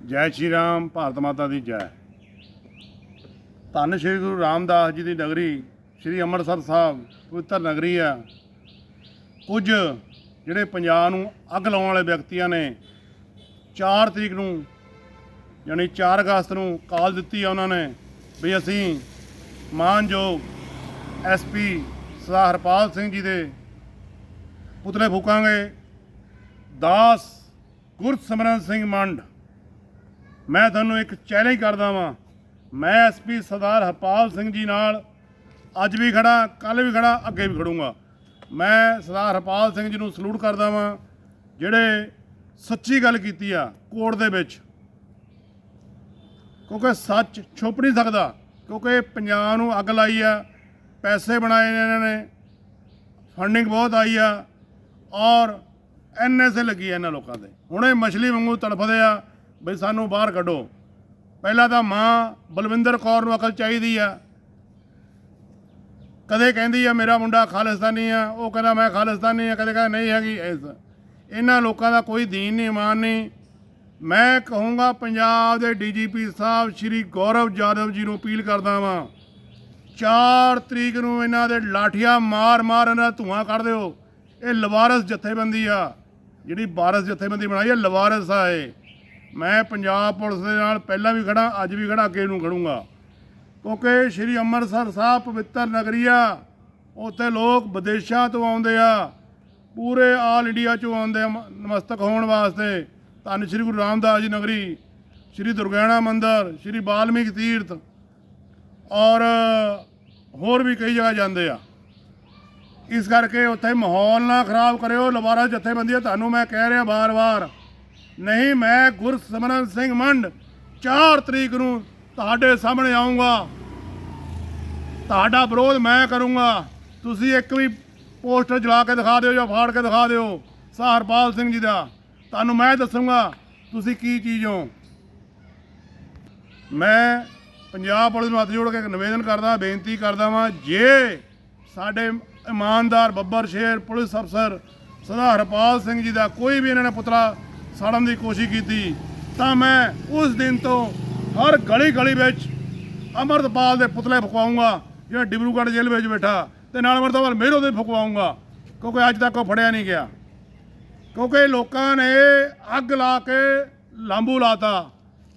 ਜੈ ਸ਼੍ਰੀ ਰਾਮ, ਭਾਰਤ ਮਾਤਾ ਦੀ ਜੈ। ਧੰਨ ਸ਼੍ਰੀ ਗੁਰੂ ਰਾਮਦਾਸ ਜੀ ਦੀ ਨਗਰੀ, ਸ਼੍ਰੀ ਅੰਮ੍ਰਿਤਸਰ ਸਾਹਿਬ, ਪਵਿੱਤਰ ਨਗਰੀ ਆ। ਕੁਝ ਜਿਹੜੇ ਪੰਜਾਬ ਨੂੰ ਅੱਗ ਲਾਉਣ ਵਾਲੇ ਵਿਅਕਤੀਆਂ ਨੇ 4 ਤਰੀਕ ਨੂੰ, ਯਾਨੀ 4 ਅਗਸਤ ਨੂੰ ਕਾਲ ਦਿੱਤੀ ਆ ਉਹਨਾਂ ਨੇ ਵੀ ਅਸੀਂ ਮਾਨਯੋਗ ਐਸਪੀ ਸਰਦਾਰ ਹਰਪਾਲ ਸਿੰਘ ਜੀ ਦੇ ਪੁਤਲੇ ਫੂਕਾਂਗੇ। ਦਾਸ ਗੁਰਸਿਮਰਨ ਸਿੰਘ ਮੰਡ ਮੈਂ ਤੁਹਾਨੂੰ ਇੱਕ ਚੈਲੰਜ ਕਰਦਾ ਵਾਂ। ਮੈਂ ਐਸਪੀ ਸਰਦਾਰ ਹਰਪਾਲ ਸਿੰਘ ਜੀ ਨਾਲ ਅੱਜ ਵੀ ਖੜਾ ਕੱਲ ਵੀ ਖੜਾ, ਅੱਗੇ ਵੀ ਖੜੂੰਗਾ। ਮੈਂ ਸਰਦਾਰ ਹਰਪਾਲ ਸਿੰਘ ਜੀ ਨੂੰ ਸਲੂਟ ਕਰਦਾ ਵਾਂ, ਜਿਹੜੇ ਸੱਚੀ ਗੱਲ ਕੀਤੀ ਆ ਕੋਰਟ ਦੇ ਵਿੱਚ। ਕਿਉਂਕਿ ਸੱਚ ਛੁਪ ਨਹੀਂ ਸਕਦਾ, ਕਿਉਂਕਿ ਪੰਜਾਬ ਨੂੰ ਅੱਗ ਲਾਈ ਆ, ਪੈਸੇ ਬਣਾਏ ਨੇ ਇਹਨਾਂ ਨੇ ਫੰਡਿੰਗ ਬਹੁਤ ਆਈ ਆ, ਔਰ ਐਨਐਸਏ ਲੱਗੀ ਆ ਇਹਨਾਂ ਲੋਕਾਂ ਦੇ ਹੁਣੇ ਮਛਲੀ ਵਾਂਗੂ ਤੜਫਦੇ ਆ ਬਈ ਸਾਨੂੰ ਬਾਹਰ ਕੱਢੋ। ਪਹਿਲਾਂ ਤਾਂ ਮਾਂ ਬਲਵਿੰਦਰ ਕੌਰ ਨੂੰ ਅਕਲ ਚਾਹੀਦੀ ਆ। ਕਦੇ ਕਹਿੰਦੀ ਆ, ਮੇਰਾ ਮੁੰਡਾ ਖਾਲਿਸਤਾਨੀ ਆ। ਉਹ ਕਹਿੰਦਾ, ਮੈਂ ਖਾਲਿਸਤਾਨੀ ਆ। ਕਦੇ ਕਹਿੰਦਾ, ਨਹੀਂ ਹੈਗੀ। ਇਸ ਇਹਨਾਂ ਲੋਕਾਂ ਦਾ ਕੋਈ ਦੀਨ ਨਹੀਂ, ਇਮਾਨ ਨਹੀਂ। ਮੈਂ ਕਹੂੰਗਾ, ਪੰਜਾਬ ਦੇ ਡੀਜੀਪੀ ਸਾਹਿਬ ਸ਼੍ਰੀ ਗੌਰਵ ਜਾਦਵ ਜੀ ਨੂੰ ਅਪੀਲ ਕਰਦਾ ਵਾਂ 4 ਤਰੀਕ ਨੂੰ ਇਹਨਾਂ ਦੇ ਲਾਠੀਆਂ ਮਾਰ ਮਾਰ ਇਹਨਾਂ ਦਾ ਧੂਆਂ ਕੱਢ ਦਿਓ। ਇਹ ਲਵਾਰਸ ਜਥੇਬੰਦੀ ਆ। ਜਿਹੜੀ ਵਾਰਸ ਜਥੇਬੰਦੀ ਬਣਾਈ ਹੈ ਲਵਾਰਸ ਆ ਇਹ। ਮੈਂ ਪੰਜਾਬ ਪੁਲਿਸ ਦੇ ਨਾਲ ਪਹਿਲਾਂ ਵੀ ਖੜਾ, ਅੱਜ ਵੀ ਖੜਾ, ਅੱਗੇ ਨੂੰ ਖੜੂੰਗਾ। ਕਿਉਂਕਿ ਸ਼੍ਰੀ ਅੰਮ੍ਰਿਤਸਰ ਸਾਹਿਬ ਪਵਿੱਤਰ ਨਗਰੀ ਆ, ਉੱਥੇ ਲੋਕ ਵਿਦੇਸ਼ਾਂ ਤੋਂ ਆਉਂਦੇ ਆ, ਪੂਰੇ ਆਲ ਇੰਡੀਆ ਚੋਂ ਆਉਂਦੇ ਆ, ਮ- ਨਮਸਤਕ ਹੋਣ ਵਾਸਤੇ। ਧੰਨ ਸ਼੍ਰੀ ਗੁਰੂ ਰਾਮਦਾਸ ਜੀ ਨਗਰੀ, ਸ਼੍ਰੀ ਦੁਰਗਿਆਣਾ ਮੰਦਿਰ, ਸ਼੍ਰੀ ਬਾਲਮੀਕ ਤੀਰਥ ਔਰ ਹੋਰ ਵੀ ਕਈ ਜਗ੍ਹਾ ਜਾਂਦੇ ਆ। ਇਸ ਕਰਕੇ ਉੱਥੇ ਮਾਹੌਲ ਨਾ ਖਰਾਬ ਕਰਿਓ, ਲਵਾਰਾ ਜਥੇਬੰਦੀਆਂ, ਤੁਹਾਨੂੰ ਮੈਂ ਕਹਿ ਰਿਹਾ ਬਾਰ-ਬਾਰ ਨਹੀਂ, ਮੈਂ ਗੁਰਸਿਮਰਨ ਸਿੰਘ ਮੰਡ 4 ਤਰੀਕ ਨੂੰ ਤੁਹਾਡੇ ਸਾਹਮਣੇ ਆਉਂਗਾ ਤੁਹਾਡਾ ਵਿਰੋਧ ਮੈਂ ਕਰੂੰਗਾ। ਤੁਸੀਂ ਇੱਕ ਵੀ ਪੋਸਟਰ ਜਲਾ ਕੇ ਦਿਖਾ ਦਿਓ ਜਾਂ ਫਾੜ ਕੇ ਦਿਖਾ ਦਿਓ, ਸਹਾਰਪਾਲ ਸਿੰਘ ਜੀ ਦਾ। ਤੁਹਾਨੂੰ ਮੈਂ ਦੱਸੂੰਗਾ ਤੁਸੀਂ ਕੀ ਚੀਜ਼ ਹੋ। ਮੈਂ ਪੰਜਾਬ ਪੁਲਿਸ ਨੂੰ ਹੱਥ ਜੋੜ ਕੇ ਇੱਕ ਨਿਵੇਦਨ ਕਰਦਾ, ਬੇਨਤੀ ਕਰਦਾ ਵਾਂ, ਜੇ ਸਾਡੇ ਇਮਾਨਦਾਰ ਬੱਬਰ ਸ਼ੇਰ ਪੁਲਿਸ ਅਫਸਰ ਸਦਾ ਹਰਪਾਲ ਸਿੰਘ ਜੀ ਦਾ ਕੋਈ ਵੀ ਇਹਨਾਂ ਨੇ ਪੁਤਲਾ ਸਾੜਨ ਦੀ ਕੋਸ਼ਿਸ਼ ਕੀਤੀ, ਤਾਂ ਮੈਂ ਉਸ ਦਿਨ ਤੋਂ ਹਰ ਗਲੀ ਗਲੀ ਵਿੱਚ ਅਮਰਤਪਾਲ ਦੇ ਪੁਤਲੇ ਫੁਕਵਾਉਂਗਾ, ਜਿਹੜਾ ਡਿਬਰੂਗੜ੍ਹ ਜੇਲ੍ਹ ਵਿੱਚ ਬੈਠਾ, ਤੇ ਨਾਲ ਅਮਰਤਪਾਲ ਮੇਰੋ ਦੇ ਫੁਕਵਾਉਂਗਾ, ਕਿਉਂਕਿ ਅੱਜ ਤੱਕ ਉਹ ਫੜਿਆ ਨਹੀਂ ਗਿਆ। ਕਿਉਂਕਿ ਲੋਕਾਂ ਨੇ ਅੱਗ ਲਾ ਕੇ ਲਾਂਬੂ ਲਾਤਾ।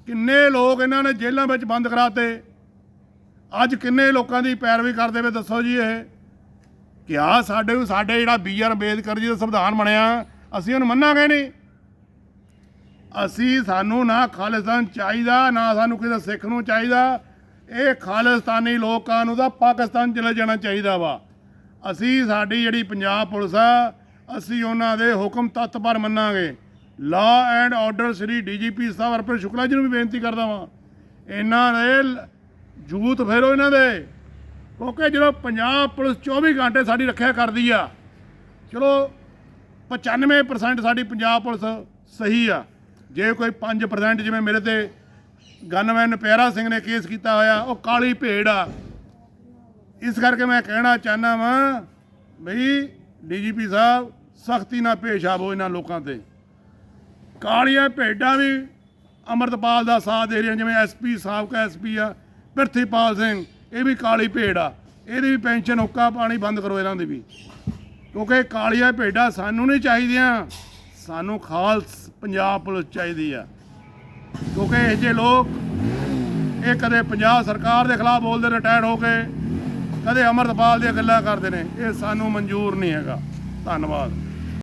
ਕਿੰਨੇ ਲੋਕ ਇਹਨਾਂ ਨੇ ਜੇਲ੍ਹਾਂ ਵਿੱਚ ਬੰਦ ਕਰਾਤੇ। ਅੱਜ ਕਿੰਨੇ ਲੋਕਾਂ ਦੀ ਪੈਰਵੀ ਕਰਦੇ ਵੇ ਦੱਸੋ ਜੀ ਇਹ। ਕਿਆ ਸਾਡੇ ਸਾਡੇ ਜਿਹੜਾ ਬੀ ਆਰ ਅੰਬੇਦਕਰ ਜੀ ਦਾ ਸੰਵਿਧਾਨ ਬਣਿਆ, ਅਸੀਂ ਉਹਨੂੰ ਮੰਨਾਂਗੇ ਨਹੀਂ। ਅਸੀਂ ਸਾਨੂੰ ਨਾ ਖਾਲਿਸਤਾਨ ਚਾਹੀਦਾ, ਨਾ ਸਾਨੂੰ ਕਿਸੇ ਸਿੱਖ ਨੂੰ ਚਾਹੀਦਾ। ਇਹ ਖਾਲਿਸਤਾਨੀ ਲੋਕਾਂ ਨੂੰ ਤਾਂ ਪਾਕਿਸਤਾਨ ਚਲੇ ਜਾਣਾ ਚਾਹੀਦਾ ਵਾ। ਅਸੀਂ ਸਾਡੀ ਜਿਹੜੀ ਪੰਜਾਬ ਪੁਲਿਸ ਆ, ਅਸੀਂ ਉਹਨਾਂ ਦੇ ਹੁਕਮ ਤੱਤ ਪਰ ਮੰਨਾਂਗੇ। Law and order Sri DGP ਸਾਹਿਬ ਅਰਪਣ ਸ਼ੁਕਲਾ ਜੀ ਨੂੰ ਵੀ ਬੇਨਤੀ ਕਰਦਾ ਵਾਂ। ਇਹਨਾਂ ਦੇ ਲ- ਜੂਤ ਫੇਰੋ ਇਹਨਾਂ ਦੇ, ਕਿਉਂਕਿ ਜਦੋਂ ਪੰਜਾਬ ਪੁਲਿਸ 24 ਘੰਟੇ ਸਾਡੀ ਰੱਖਿਆ ਕਰਦੀ ਆ, ਚਲੋ 95% ਸਾਡੀ ਪੰਜਾਬ ਪੁਲਿਸ ਸਹੀ ਆ। ਜੇ ਕੋਈ 5% ਜਿਵੇਂ ਮੇਰੇ ਤੇ ਗਨਮੈਨ ਪਿਆਰਾ ਸਿੰਘ ਨੇ ਕੇਸ ਕੀਤਾ ਹੋਇਆ, ਉਹ ਕਾਲੀ ਭੇਡ ਆ। ਇਸ ਕਰਕੇ ਮੈਂ ਕਹਿਣਾ ਚਾਹਨਾ ਵਾਂ ਬਈ ਡੀਜੀਪੀ ਸਾਹਿਬ, ਸਖਤੀ ਨਾਲ ਪੇਸ਼ ਆਵੋ ਇਹਨਾਂ ਲੋਕਾਂ ਤੇ। ਕਾਲੀਆਂ ਭੇਡਾਂ ਵੀ ਅਮਰਤਪਾਲ ਦਾ ਸਾਥ ਦੇ ਰਹੀਆਂ, ਜਿਵੇਂ ਐਸਪੀ ਸਾਬਕਾ ਐਸਪੀ ਆ, ਪ੍ਰਿਥੀਪਾਲ ਸਿੰਘ, ਇਹ ਵੀ ਕਾਲੀ ਭੇਡ ਆ। ਇਹਦੀ ਵੀ ਪੈਨਸ਼ਨ, ਹੁੱਕਾ ਪਾਣੀ ਬੰਦ ਕਰੋ ਇਹਨਾਂ ਦੀ ਵੀ। ਕਿਉਂਕਿ ਕਾਲੀਆਂ ਭੇਡਾਂ ਸਾਨੂੰ ਨਹੀਂ ਚਾਹੀਦੀਆਂ। ਸਾਨੂੰ ਖਾਲਸ ਪੰਜਾਬ ਪੁਲਿਸ ਚਾਹੀਦੀ ਆ। ਕਿਉਂਕਿ ਇਹ ਜੇ ਲੋਕ, ਇਹ ਕਦੇ ਪੰਜਾਬ ਸਰਕਾਰ ਦੇ ਖਿਲਾਫ ਬੋਲਦੇ ਰਿਟਾਇਰ ਹੋ ਕੇ, ਕਦੇ ਅਮਰਤਪਾਲ ਦੀਆਂ ਗੱਲਾਂ ਕਰਦੇ ਨੇ, ਇਹ ਸਾਨੂੰ ਮਨਜ਼ੂਰ ਨਹੀਂ ਹੈਗਾ। ਧੰਨਵਾਦ।